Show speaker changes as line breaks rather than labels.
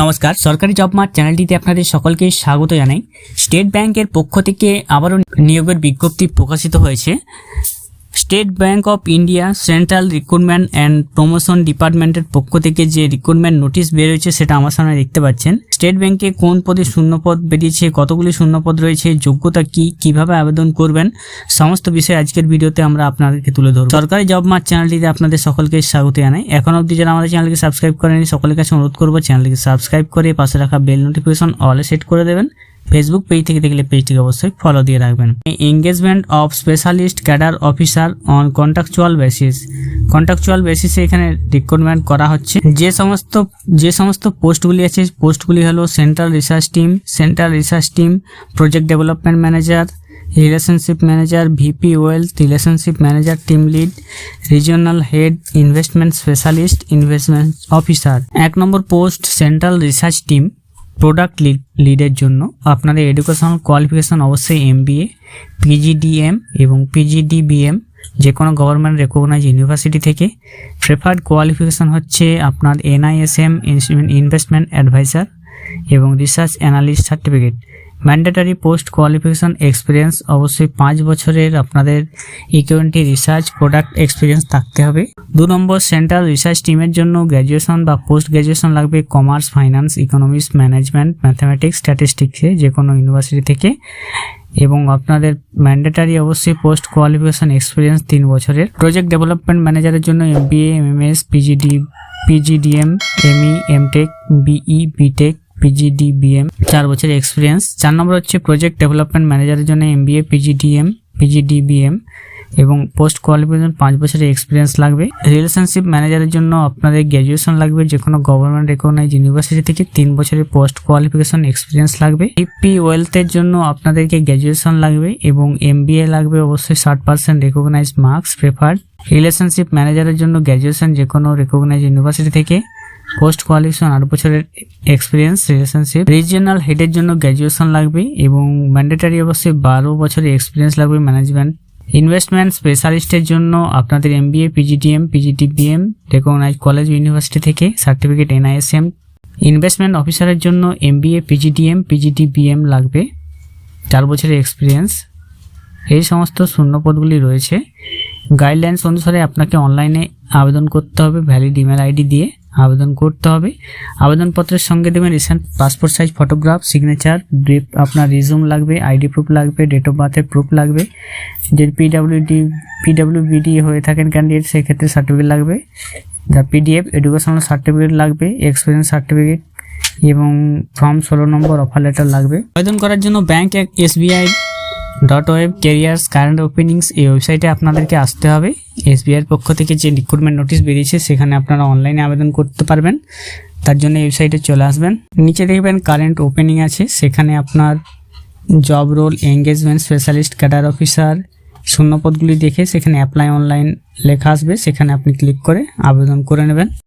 নমস্কার, সরকারি job mart চ্যানেলটিতে আপনাদের সকলকে স্বাগত জানাই। স্টেট ব্যাংকের পক্ষ থেকে আবারও নিয়োগের বিজ্ঞপ্তি প্রকাশিত হয়েছে। State Bank of India, central recruitment and promotion ডিপার্টমেন্টের পক্ষ থেকে যে রিক্রুটমেন্ট নোটিশ বেরোয়েছে সেটা আমার সামনে দেখতে পাচ্ছেন। স্টেট ব্যাংকে কোন পদে শূন্যপদ বেরিয়েছে, কতগুলি শূন্যপদ রয়েছে, যোগ্যতা কি, কীভাবে আবেদন করবেন, সমস্ত বিষয় আজকের ভিডিওতে আমরা আপনাদেরকে তুলে ধরব। সরকারি জব মার্ট চ্যানেলটিতে আপনাদের সকলকে স্বাগত জানাই। এখন অবধি যারা আমাদের চ্যানেলকে সাবস্ক্রাইব করেনি সকলের কাছে অনুরোধ করব চ্যানেলকে সাবস্ক্রাইব করে পাশে রাখা বেল নোটিফিকেশন অলে সেট করে দেবেন। ফেসবুক পেজ থেকে দেখলে পেজটিকে অবশ্যই ফলো দিয়ে রাখবেন। Engagement of specialist cadre officer on contractual basis contractual বেসিসে এখানে রিক্রুটমেন্ট করা হচ্ছে। যে সমস্ত যে সমস্ত পোস্টগুলি আছে, পোস্টগুলি হলো central research team central research team project development manager relationship manager VP wealth relationship manager team lead regional head investment specialist investment officer এক number post central research team product lead লিডের জন্য আপনাদের এডুকেশনাল কোয়ালিফিকেশান অবশ্যই M B A PGDM এবং PGDBM যে কোনো government recognise university থেকে। Preferred qualification হচ্ছে আপনার এনআইএসএম ইনভেস্টমেন্ট অ্যাডভাইজার এবং research analyst certificate mandatory post qualification experience অবশ্যই পাঁচ বছরের আপনাদের ইকুয়েন্টি রিসার্চ প্রোডাক্ট এক্সপিরিয়েন্স থাকতে হবে। দু নম্বর সেন্ট্রাল রিসার্চ টিমের জন্য গ্র্যাজুয়েশন বা পোস্ট গ্র্যাজুয়েশন লাগবে commerce finance economics management mathematics স্ট্যাটিস্টিক্সে যে কোনো ইউনিভার্সিটি থেকে। এবং আপনাদের ম্যান্ডেটারি অবশ্যই পোস্ট কোয়ালিফিকেশন এক্সপিরিয়েন্স তিন বছরের। প্রজেক্ট ডেভেলপমেন্ট ম্যানেজারের জন্য M B M M S PGD PGDM ME MTech BE BTech PGDBM চার বছরের এক্সপিরিয়েন্স চার নম্বর হচ্ছে প্রজেক্ট ডেভেলপমেন্ট ম্যানেজারের জন্য এম এমবিএ পিজিডিএম পিজিডিবিএম এবং পোস্ট কোয়ালিফিকেশন পাঁচ বছরের এক্সপিরিয়েন্স লাগবে। রিলেশনশিপ ম্যানেজারের জন্য আপনাদের গ্র্যাজুয়েশন লাগবে যে কোনো গভর্নমেন্ট রেকগনাইজ ইউনিভার্সিটি থেকে তিন বছরের পোস্ট কোয়ালিফিকেশন এক্সপিরিয়েন্স লাগবে। ইপি ওয়েলথের জন্য আপনাদেরকে গ্র্যাজুয়েশন লাগবে এবং এমবিএ লাগবে, অবশ্যই ষাট percent recognise marks preferred relationship ম্যানেজারের জন্য গ্র্যাজুয়েশন যে কোনো রেকগনাইজ ইউনিভার্সিটি থেকে পোস্ট কোয়ালিফিকেশন আট বছরের এক্সপিরিয়েন্স রিলেশনশিপ রিজিওনাল হেডের জন্য গ্র্যাজুয়েশন লাগবে এবং ম্যান্ডেটারি অবশ্যই বারো বছরের এক্সপিরিয়েন্স লাগবে ম্যানেজমেন্ট ইনভেস্টমেন্ট স্পেশালিস্টের জন্য আপনাদের MBA PGDM PGDBM recognise college university থেকে সার্টিফিকেট এনআইএসএম ইনভেস্টমেন্ট অফিসারের জন্য এমবিএ পিজিডিএম পিজিডিবিএম লাগবে। চার বছরের এক্সপিরিয়েন্স এই সমস্ত শূন্যপদগুলি রয়েছে। গাইডলাইন্স অনুসারে আপনাকে অনলাইনে আবেদন করতে হবে ভ্যালিড ইমেল আইডি দিয়ে। আবেদন করতে হবে। আবেদনপত্রের সঙ্গে দেবেন recent passport size photograph signature আপনার রিজুম লাগবে আইডি প্রুফ লাগবে ডেট অফ বার্থের প্রুফ লাগবে। যদি পিডাব্লিউডি পিডাব্লিউবিডি হয়ে থাকেন ক্যান্ডিডেট সেক্ষেত্রে সার্টিফিকেট লাগবে। যা পিডিএফ এডুকেশনাল সার্টিফিকেট লাগবে এক্সপিরিয়েন্স সার্টিফিকেট এবং ফর্ম ষোলো নম্বর অফার লেটার লাগবে। আবেদন করার জন্য bank SBI dot web careers current openings এই ওয়েবসাইটে আপনাদেরকে আসতে হবে। এসবিআইয়ের পক্ষ থেকে যে রিক্রুটমেন্ট নোটিশ বেরিয়েছে, সেখানে আপনারা অনলাইনে আবেদন করতে পারবেন। তার জন্য ওয়েবসাইটে চলে আসবেন। নিচে দেখবেন কারেন্ট ওপেনিং আছে। সেখানে আপনার job role engagement specialist cadre officer শূন্যপদগুলি দেখে সেখানে অ্যাপ্লাই অনলাইন লেখা আসবে। সেখানে আপনি ক্লিক করে আবেদন করে নেবেন।